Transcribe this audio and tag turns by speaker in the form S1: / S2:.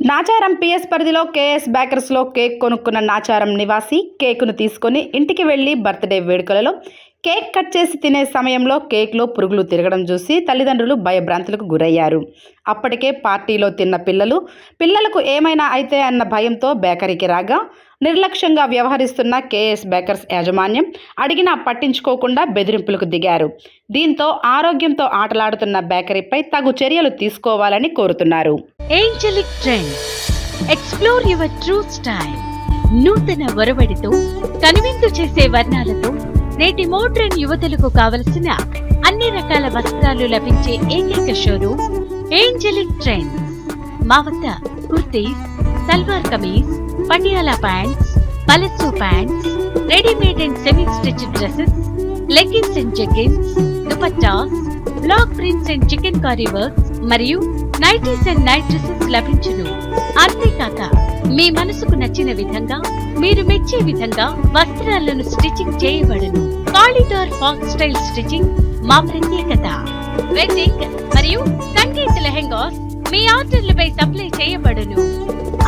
S1: Nacharam PS పరిధిలో KS బేకర్స్లో cake కొనుక్కున్న నాచారం నివాసి కేకును తీసుకొని ఇంటికి వెళ్ళి బర్త్డే వేడుకలలో కేక్ కట్ చేసి తినే సమయంలో కేక్లో పురుగులు తిరగడం చూసి తల్లిదండ్రులు భయభ్రాంతులకు గురయ్యారు. అప్పటికే పార్టీలో తిన్న పిల్లలు పిల్లలకు ఏమైనా అయితే అన్న భయంతో బేకరీకి రాగా నిర్లక్ష్యంగా వ్యవహరిస్తున్న కేఎస్ బేకర్స్ యాజమాన్యం అడిగినా పట్టించుకోకుండా బెదిరింపులకు దిగారు. దీంతో ఆరోగ్యంతో ఆటలాడుతున్న బేకరీపై తగు చర్యలు తీసుకోవాలని కోరుతున్నారు.
S2: Angelic trend explore your true style నూతన ఒరవడితో కనువిందు చేసే వర్ణాలతో నేటి మోడ్రన్ యువతులకు కావలసిన అన్ని రకాల వస్త్రాలు లభించే ఏకైక షోరూమ్ ఏంజలిక్ ట్రెండ్స్ మా వద్ద kurtis salwar kameez Patiala pants palazzo pants readymade and semi stitch dresses leggings and jeggings dupattas block prints and chikankari works మరియు నైటీస్ అండ్ నైట్ డ్రెస్సెస్ లభించును. అంతేకాక మీ మనసుకు నచ్చిన విధంగా మీరు మెచ్చే విధంగా వస్త్రాలను స్టిచ్చింగ్ చేయబడును. కాలిడార్ ఫాక్ స్టైల్ స్టిచ్చింగ్ మా ప్రత్యేకత. వెడ్డింగ్ మరియు సంగీత లెహెంగాస్ మీ ఆర్డర్లపై సప్లై చేయబడును.